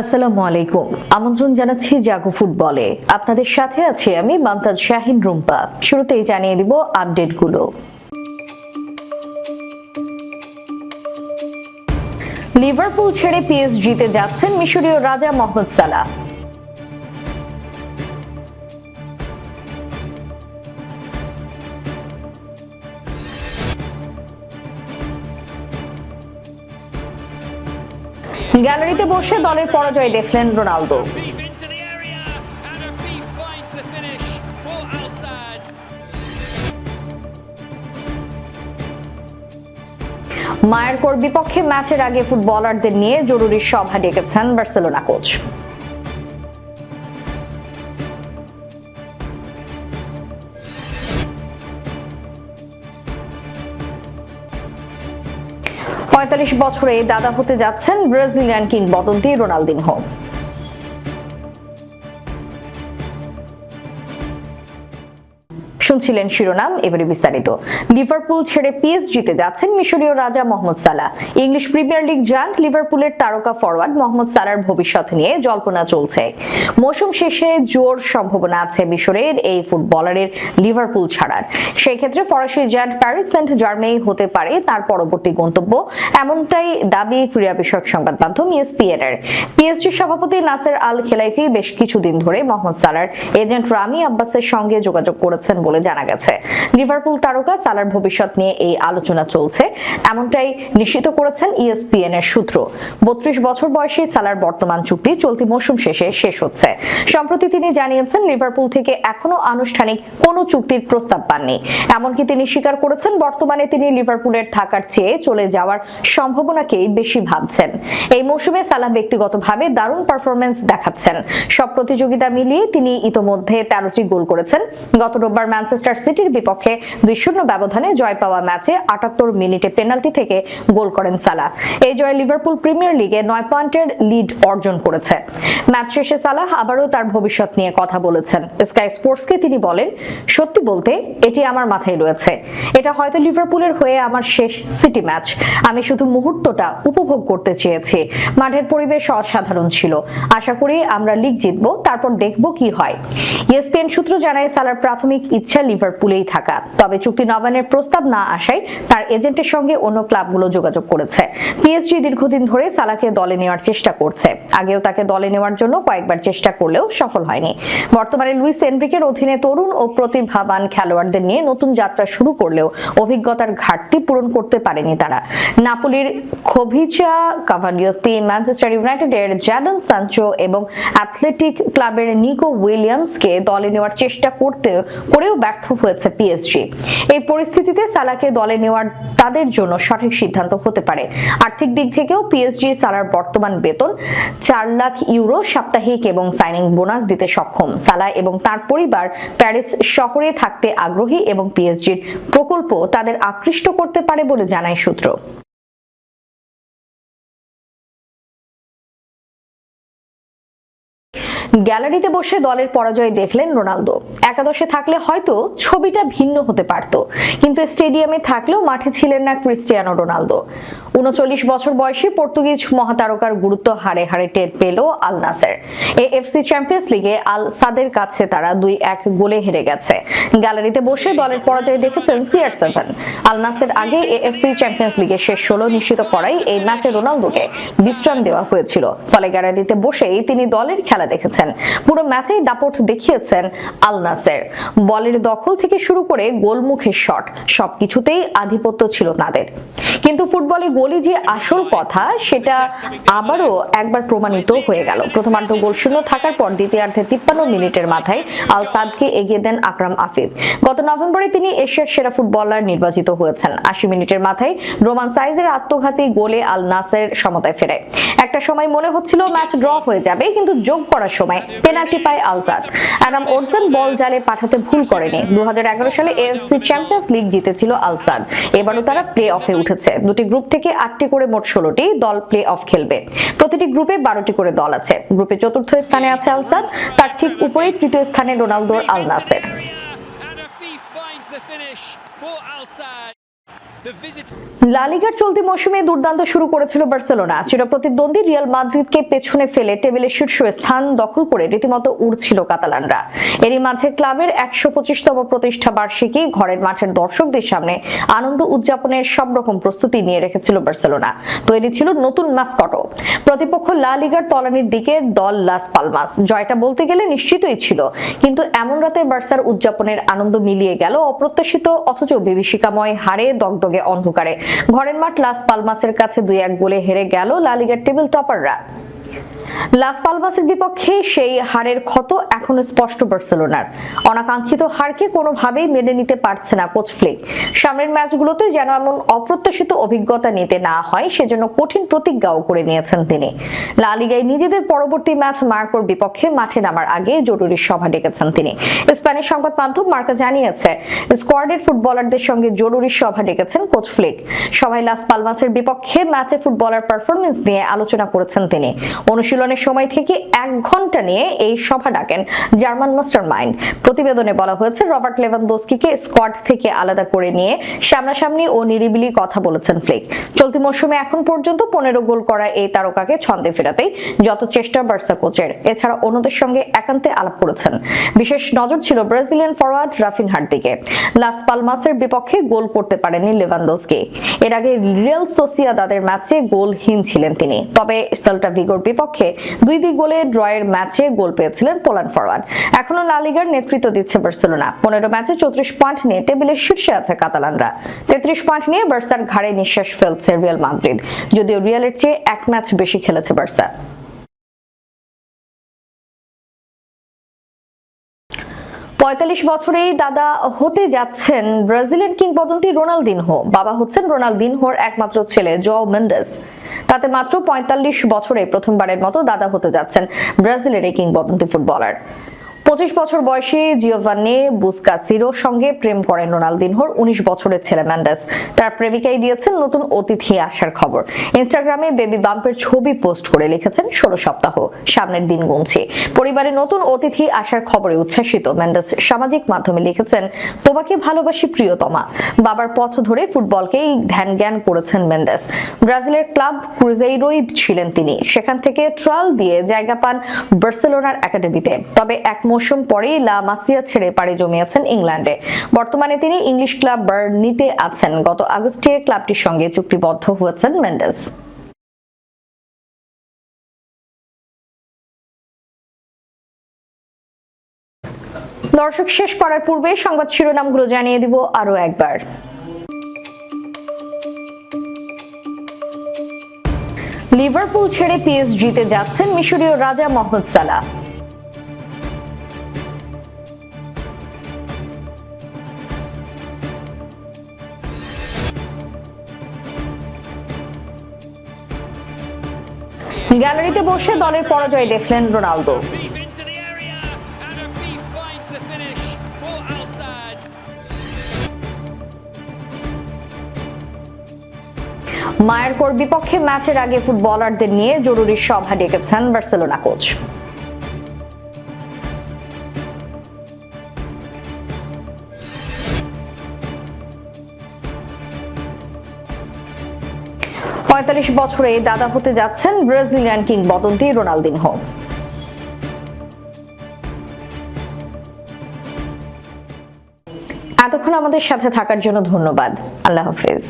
আসসালামু আলাইকুম। আমন্ত্রণ জানাচ্ছি জাগো ফুটবলে। আপনাদের সাথে আছি আমি মামতাজ শাহিন রুম্পা। শুরুতেই জানিয়ে দিব আপডেটগুলো। লিভারপুল ছেড়ে পিএসজিতে যাচ্ছেন মিশরীয় রাজা মোহাম্মদ সালাহ। গ্যালারিতে বসে দলের পরাজয় দেখলেন রোনালদো মায়ের. মায়ারকোর বিপক্ষে ম্যাচের আগে ফুটবলারদের নিয়ে জরুরি সভা ডেকেছেন বার্সেলোনা কোচ পঁয়তাল্লিশ বছরে দাদা হতে যাচ্ছেন ব্রাজিলিয়ান কিংবদন্তি রোনালদিনহো। শুনছিলেন শিরোনাম, এবারে বিস্তারিত। লিভারপুল ছেড়ে পিএসজিতে যাচ্ছেন মিশরীয় রাজা Mohammad Salah. English Premier League giant লিভারপুলের তারকা ফরওয়ার্ড মোহাম্মদ সালার ভবিষ্যৎ নিয়ে জল্পনা চলছে। মৌসুম শেষে জোর সম্ভাবনা আছে মিশরের এই ফুটবলারের লিভারপুল ছাড়ার। সেই ক্ষেত্রে ফরাসি জায়ান্ট প্যারিস সেন্ট জার্মেই হতে পারে তার পরবর্তী গন্তব্য। এমনটাই দাবি ক্রীড়া বিষয়ক সংবাদ মাধ্যম ইএসপিএন এর পিএসজি সভাপতি নাসের আল খেলাইফি বেশ কিছুদিন ধরে মোহাম্মদ সালার এজেন্ট রামি আব্বাসের সঙ্গে যোগাযোগ করেছেন বলে জানা গেছে। লিভারপুল তারকা সালার ভবিষ্যৎ নিয়ে এই আলোচনা চলছে। এমনটাই নিশ্চিত করেছেন E ইএসপিএন এর সূত্র। বত্রিশ বছর বয়সী সালার বর্তমান চুক্তি চলতি মৌসুম শেষে শেষ হচ্ছে। সম্প্রতি তিনি জানিয়েছেন, লিভারপুল থেকে এখনও আনুষ্ঠানিক কোনো চুক্তির প্রস্তাব পাননি। এমনকি তিনি স্বীকার করেছেন, বর্তমানে তিনি লিভারপুলের থাকার চেয়ে চলে যাওয়ার সম্ভাবনাকেই বেশি ভাবছেন। এই মৌসুমে সালাহ ব্যক্তিগতভাবে দারুণ পারফরমেন্স দেখাচ্ছেন। সব প্রতিযোগিতা মিলিয়ে তিনি ইতোমধ্যে তেরোটি গোল করেছেন। গত রোববার ম্যানচেস্টার সিটির বিপক্ষে দুই শূন্য ব্যবধানে জয় পাওয়া ম্যাচে আটাত্তর মিনিটে পেনাল্টি থেকে গোল করেন সালাহ। এই জয়ে লিভারপুল প্রিমিয়ার লিগে নয় পয়েন্টের লিড অর্জন করেছে। ম্যাচ শেষে সালাহ আবারও তার ভবিষ্যৎ নিয়ে কথা বলেছেন। স্কাই স্পোর্টসকে তিনি বলেন, সত্যি বলতে, এটি আমার মাথায় রয়েছে। এটা হয়তো লিভারপুলের হয়ে আমার শেষ সিটি ম্যাচ। আমি শুধু মুহূর্তটা উপভোগ করতে চেয়েছি। মাঠের পরিবেশ অসাধারণ ছিল। আশা করি আমরা লিগ জিতবো, তারপর দেখব কি হয়। ইএসপিএন সূত্র জানায় সালার প্রাথমিক ইচ্ছা লিভারপুলেই থাকা। তবে চুক্তি নবায়নের প্রস্তাব না আসায় তার এজেন্টের সঙ্গে অন্য ক্লাবগুলো যোগাযোগ করেছে। পিএসজি দীর্ঘদিন ধরে সালাকে দলে নেওয়ার চেষ্টা করছে। আগেও তাকে দলে নেওয়ার জন্য কয়েকবার চেষ্টা করলেও সফল হয়নি। বর্তমানে লুইস এনরিকের অধীনে তরুণ ও প্রতিভাবান খেলোয়াড়দের নিয়ে নতুন যাত্রা শুরু করলেও অভিজ্ঞতার ঘাটতি পূরণ করতে পারেনি তারা। নাপোলির খোভিচা কাভালিওস্তি ম্যানচেস্টার ইউনাইটেডের জ্যাডন সানচো এবং অ্যাথলেটিক ক্লাবের নিকো উইলিয়ামসকে দলে নেওয়ার চেষ্টা করতে করেও ব্যর্থ হয়েছে পিএসজি। এই পরিস্থিতিতে সালাকে দলে নেওয়ার তাদের জন্য সঠিক সিদ্ধান্ত হতে পারে। আর্থিক দিক থেকেও পিএসজি সালার বর্তমান বেতন চার লাখ ইউরো সাপ্তাহিক এবং সাইনিং বোনাস দিতে সক্ষম। সালা এবং তার পরিবার প্যারিস শহরে থাকতে আগ্রহী এবং পিএসজির প্রকল্প তাদের আকৃষ্ট করতে পারে বলে জানায় সূত্র। গ্যালারিতে বসে দলের পরাজয় দেখলেন রোনালদো। একাদশে থাকলে হয়তো ছবিটা ভিন্ন হতে পারত, কিন্তু স্টেডিয়ামে থাকলেও মাঠে ছিলেন না ক্রিস্টিয়ানো রোনালদো। উনচল্লিশ বছর বয়সী পর্তুগিজ মহাতারকার গুরুত্ব হারে হারে টের পেল আল নাসের। এএফসি চ্যাম্পিয়ন্স লিগে আল সাদের কাছে তারা দুই এক গোলে হেরে গেছে। গ্যালারিতে বসে দলের পরাজয় দেখেছেন সিআর সেভেন। আল নাসের আগে এএফসি চ্যাম্পিয়ন্স লিগে শেষ ষোলো নিশ্চিত করাই এই ম্যাচে রোনালদোকে বিশ্রাম দেওয়া হয়েছিল। ফলে গ্যালারিতে বসেই তিনি দলের খেলা দেখেছেন। পুরো ম্যাচেই দাপট দেখিয়েছেন আল নাসের। বলের দখল থেকে শুরু করে গোলমুখের শট, সবকিছুতেই আধিপত্য ছিল তাদের। কিন্তু ফুটবলে গোলই যে আসল কথা, সেটা আবারও একবার প্রমাণিত হয়ে গেল। প্রথমার্ধ গোল শূন্য থাকার পর দ্বিতীয়ার্ধে তিপ্পান্ন মিনিটের মাথায় আল সাদকে এগিয়ে দেন আকরাম আফিফ। গত নভেম্বরে তিনি এশিয়ার সেরা ফুটবলার নির্বাচিত হয়েছেন। আশি মিনিটের মাথায় রোমান সাইজের আত্মঘাতী গোলে আল নাসের সমতায় ফেরে। একটা সময় মনে হচ্ছিল ম্যাচ ড্র হয়ে যাবে, কিন্তু যোগ করার সময় পেনাল্টি পায় আলসাদ অ্যাডাম ওরসন বল জালে পাঠাতে ভুল করেনি। দু সালে এএফসি চ্যাম্পিয়ন্স লিগ জিতেছিল আলসাদ এবারও তারা প্লে অফে উঠেছে। দুটি গ্রুপ থেকে আটটি করে মোট ষোলোটি দল প্লে অফ খেলবে। প্রতিটি গ্রুপে বারোটি করে দল আছে। গ্রুপে চতুর্থ স্থানে আছে আলসাদ তার ঠিক উপরেই তৃতীয় স্থানে রোনালদোর আল Naser. And a beef finds the finish for Al Sadd. The visitors. লা লিগার চলতি মৌসুমে দুর্দান্ত শুরু করেছিল বার্সেলোনা চিরপ্রতিদ্বন্দ্বী রিয়াল মাদ্রিদকে পেছনে ফেলে টেবিলের শীর্ষ স্থান দখল করে রীতিমতো উড়ছিল কাতালানরা এরই মাঝে ক্লাবের একশো পঁচিশতম প্রতিষ্ঠা বার্ষিকী ঘরের মাঠের দর্শকদের সামনে আনন্দ উদযাপনের সব রকম প্রস্তুতি নিয়ে রেখেছিল বার্সেলোনা তৈরি ছিল নতুন মাস্কটও প্রতিপক্ষ লা লিগার তলানির দিকে দল লাস পালমাস জয়টা বলতে গেলে নিশ্চিতই ছিল, কিন্তু এমন রাতে বার্সার উদযাপনের আনন্দ মিলিয়ে গেল অপ্রত্যাশিত, অথচ বিভীষিকাময় হারে দগদগে অন্ধকারে। ঘরের মাঠ লাস পালমাসের কাছে দুই এক গোলে হেরে গেল লালিগার টেবিল টপাররা। লাস পালমাসের বিপক্ষে সেই হারের ক্ষত এখনও স্পষ্ট বার্সেলোনার। অনাকাঙ্ক্ষিত হারকে কোনোভাবেই মেনে নিতে পারছে না কোচ ফ্লিক। সামনের ম্যাচগুলোতে যেন এমন অপ্রত্যাশিত অভিজ্ঞতা নিতে না হয়, সেজন্য কঠিন প্রতিজ্ঞাও করে নিয়েছেন তিনি। লা লিগায় নিজেদের পরবর্তী ম্যাচ মার্কোর বিপক্ষে মাঠে নামার আগে জরুরি সভা ডেকেছেন তিনি। স্প্যানিশ সংবাদ মাধ্যম মার্কা জানিয়েছে, স্কোয়াডের ফুটবলারদের সঙ্গে জরুরি সভা ডেকেছেন কোচ ফ্লিক। সভায় লাস পালমাসের বিপক্ষে ম্যাচে ফুটবলার পারফরমেন্স নিয়ে আলোচনা করেছেন তিনি। অনুশীলনের সময় থেকে এক ঘণ্টা নিয়ে এই সভা ডাকেন জার্মান মাস্টার মাইন্ড প্রতিবেদনে বলা হয়েছে, রবার্ট লেভানদোস্কিকে স্কোয়াড থেকে আলাদা করে নিয়ে সামনাসামনি ও নিরিবিলি কথা বলেছেন ফ্লিক। চলতি মৌসুমে এখন পর্যন্ত পনেরো গোল করা এই তারকাকে ছন্দে ফেরাতেই যত চেষ্টা বার্সা কোচের। এছাড়া অন্যদের সঙ্গে একান্তে আলাপ করেছেন। বিশেষ নজর ছিল ব্রাজিলিয়ান ফরওয়ার্ড রাফিনহার দিকে লাস পালমাসের বিপক্ষে গোল করতে পারেনি পারেননি লেভানদোস্কি। এর আগে রিয়াল সোসিয়াদাদের ম্যাচে গোলহীন ছিলেন তিনি। তবে সেল্টা ভিগোর বিপক্ষে দুই দিক গোলে ড্রয়ের ম্যাচে গোল পেয়েছিলেন পোল্যান্ড ফরওয়ার্ড এখনও লা লিগার নেতৃত্ব দিচ্ছে বার্সেলোনা। পনেরো ম্যাচে চৌত্রিশ পয়েন্ট নিয়ে টেবিলের শীর্ষে আছে কাতালানরা। তেত্রিশ পয়েন্ট নিয়ে বার্সার ঘাড়ে নিঃশ্বাস ফেলছে রিয়াল মাদ্রিদ। যদিও রিয়ালের চেয়ে এক ম্যাচ বেশি খেলেছে বার্সা। পঁয়তাল্লিশ বছরেই দাদা হতে যাচ্ছেন ব্রাজিলের কিংবদন্তি রোনালদিনহো। বাবা হচ্ছেন রোনালদিনহোর একমাত্র ছেলে, জ মেন্ডেস। তাতে মাত্র পঁয়তাল্লিশ বছরে প্রথমবারের মতো দাদা হতে যাচ্ছেন ব্রাজিলের এই কিংবদন্তি ফুটবলার। পঁচিশ বছর বয়সে জিওভান্নে বুসকাসিরোর সঙ্গে প্রেম করেন রোনালদিনহোর উনিশ বছরের ছেলে ম্যান্ডেস। তার প্রেমিকাই দিয়েছেন নতুন অতিথি আসার খবর। ইনস্টাগ্রামে বেবি বাম্পের ছবি পোস্ট করে লিখেছেন, ষোলো সপ্তাহ, সামনের দিন গুনছি। পরিবারে নতুন অতিথি আসার খবরে উচ্ছ্বাসিত ম্যান্ডেস সামাজিক মাধ্যমে লিখেছেন, তোমাকে ভালোবাসি প্রিয়তমা। বাবার পথ ধরে ফুটবলকেই ধ্যান জ্ঞান করেছেন মেন্ডেস ব্রাজিলের ক্লাব ক্রুজেইরোই ছিলেন তিনি। সেখান থেকে ট্রায়াল দিয়ে জায়গা পান বার্সেলোনার একাডেমিতে। তবে এক মৌসুম পরেই লা মাসিয়া ছেড়ে পাড়ি জমিয়েছেন ইংল্যান্ডে। বর্তমানে তিনি ইংলিশ ক্লাব বার্নিতে আছেন। গত আগস্টে ক্লাবটির সঙ্গে চুক্তিবদ্ধ হয়েছেন মেন্ডেস। দর্শক, শেষ করার পূর্বে সংবাদ শিরোনামগুলো জানিয়ে দিব আরও একবার। লিভারপুল ছেড়ে পিএসজিতে যাচ্ছেন মিশরীয় রাজা মোহাম্মদ সালাহ। গ্যালারিতে বসে দলের পরাজয় দেখলেন রোনালদো মায়ের. মায়ারকোর বিপক্ষে ম্যাচের আগে ফুটবলারদের নিয়ে জরুরি সভা ডেকেছেন বার্সেলোনা কোচ পঁয়তাল্লিশ বছরে দাদা হতে যাচ্ছেন ব্রাজিলিয়ান কিংবদন্তি রোনালদিনহো। এতক্ষণ আমাদের সাথে থাকার জন্য ধন্যবাদ। আল্লাহ হাফিজ।